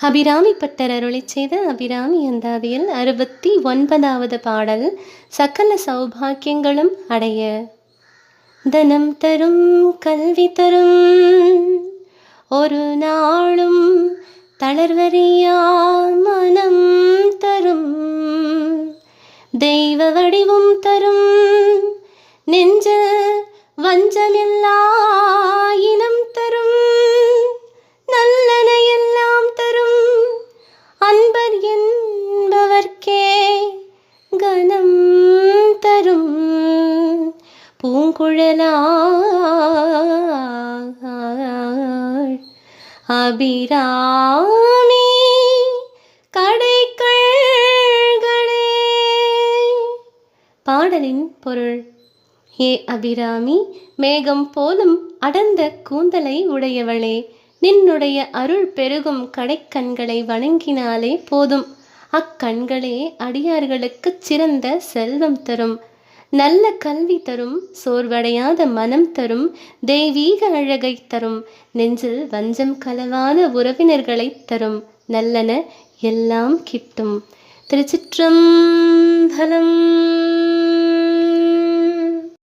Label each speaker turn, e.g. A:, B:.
A: Abirami butter அருளை செய்த அபிராமி அந்தாதியில் அறுபத்தி ஒன்பதாவது பாடல் சகல சௌபாக்கியங்களும் அடைய. தனம் தரும் கல்வி தரும் ஒரு நாளும் தளர்வறியா மனம் தரும். தெய்வ வடிவும் தரும் நெஞ்ச வஞ்சமில்லா பூங்குழலாள் அபிராமி கடைக்கள்களே பாடலின் பொருள். ஏ அபிராமி மேகம் போலும் அடர்ந்த கூந்தலை உடையவளே. நின்னுடைய அருள் பெருகும் கடைக்கண்களை வணங்கினாலே போதும். அக்கண்களே அடியார்களுக்குச் சிறந்த செல்வம் தரும். நல்ல கல்வி தரும் சோர்வடையாத மனம் தரும் தெய்வீக அழகை தரும் நெஞ்சில் வஞ்சம் கலவாத உறவினர்களைத் தரும் நல்லன எல்லாம் கிட்டும். திருச்சிற்றம்பலம்